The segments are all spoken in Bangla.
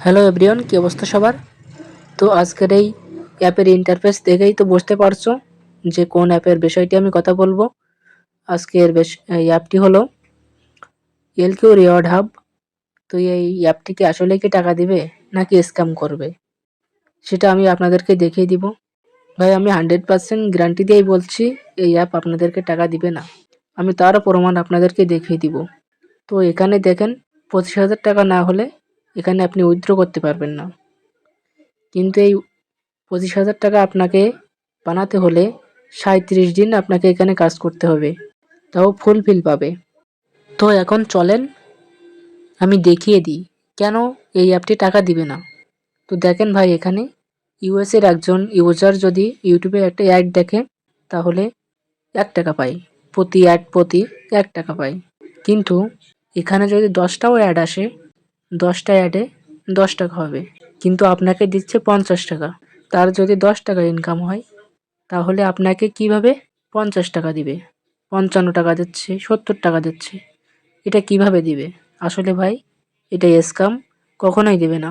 হ্যালো এভরিওয়ান কী অবস্থা সবার? তো আজকের এই অ্যাপের ইন্টারফেস দেখেই তো বুঝতে পারছ যে কোন অ্যাপের বিষয়টি আমি কথা বলব। আজকের বেশ, এই অ্যাপটি হলো এলকিউ রিওয়ার্ড হাব তো এই অ্যাপটিকে আসলে কি টাকা দিবে নাকি স্ক্যাম করবে? সেটা আমি আপনাদেরকে দেখিয়ে দিব। ভাই, আমি হান্ড্রেড পার্সেন্ট গ্যারান্টি দিয়েই বলছি, এই অ্যাপ আপনাদেরকে টাকা দিবে না। আমি তারও প্রমাণ আপনাদেরকে দেখিয়ে দিব। তো এখানে দেখেন, পঁচিশ হাজার টাকা না হলে এখানে আপনি উইথড্র করতে পারবেন না। কিন্তু এই পঁচিশ হাজার টাকা আপনাকে বানাতে হলে সাঁত্রিশ দিন আপনাকে এখানে কাজ করতে হবে। তাও ফুলফিল পাবে। তো এখন চলেন, আমি দেখিয়ে দিই, কেন এই অ্যাপটি টাকা দিবে না? তো দেখেন ভাই, এখানে ইউএসের একজন ইউজার যদি ইউটিউবে একটা অ্যাড দেখে, তাহলে এক টাকা পায়। প্রতি অ্যাড প্রতি এক টাকা পায়। কিন্তু এখানে যদি দশটাও অ্যাড আসে দশটা অ্যাডে দশ টাকা হবে। কিন্তু আপনাকে দিচ্ছে পঞ্চাশ টাকা। তার যদি দশ টাকা ইনকাম হয়, তাহলে আপনাকে কীভাবে পঞ্চাশ টাকা দিবে? পঞ্চান্ন টাকা দিচ্ছে, সত্তর টাকা দিচ্ছে। এটা কীভাবে দিবে? আসলে ভাই এটা স্কাম কখনোই দেবে না।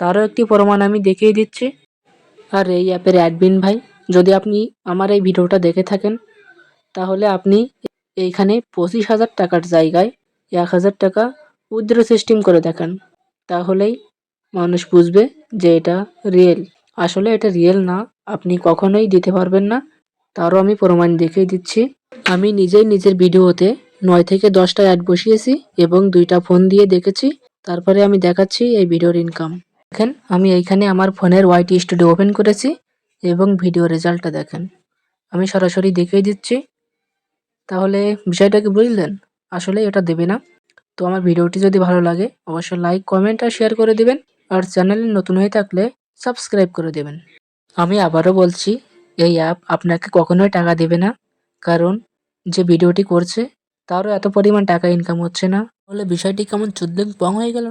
তারও একটি প্রমাণ আমি দেখিয়ে দিচ্ছি। আর এই অ্যাপের অ্যাডমিন ভাই, যদি আপনি আমার এই ভিডিওটা দেখে থাকেন, তাহলে আপনি এইখানে পঁচিশ হাজার টাকার জায়গায় এক হাজার টাকা উইথড্র সিস্টেম করে দেখান। তাহলেই মানুষ বুঝবে যে এটা রিয়েল আসলে এটা রিয়েল না, আপনি কখনোই দিতে পারবেন না। তারও আমি প্রমাণ দেখিয়ে দিচ্ছি। আমি নিজেই নিজের ভিডিওতে নয় থেকে দশটা অ্যাড বসিয়েছি এবং দুইটা ফোন দিয়ে দেখেছি। তারপরে আমি দেখাচ্ছি এই ভিডিওর ইনকাম দেখেন, আমি এইখানে আমার ফোনের ওয়াইটি স্টুডিও ওপেন করেছি এবং ভিডিও রেজাল্টটা দেখেন। আমি সরাসরি দেখিয়ে দিচ্ছি। তাহলে বিষয়টা কি বুঝলেন? আসলে এটা দেবে না। তো আমার ভিডিওটি যদি ভালো লাগে, অবশ্যই লাইক কমেন্ট আর শেয়ার করে দিবেন। আর চ্যানেলে নতুন হয়ে থাকলে সাবস্ক্রাইব করে দেবেন। আমি আবারও বলছি, এই অ্যাপ আপনাকে কখনোই টাকা দেবে না। কারণ, যে ভিডিওটি করছে, তারও এত পরিমাণ টাকা ইনকাম হচ্ছে না। তাহলে বিষয়টি কেমন চোদ্দ পং হয়ে গেল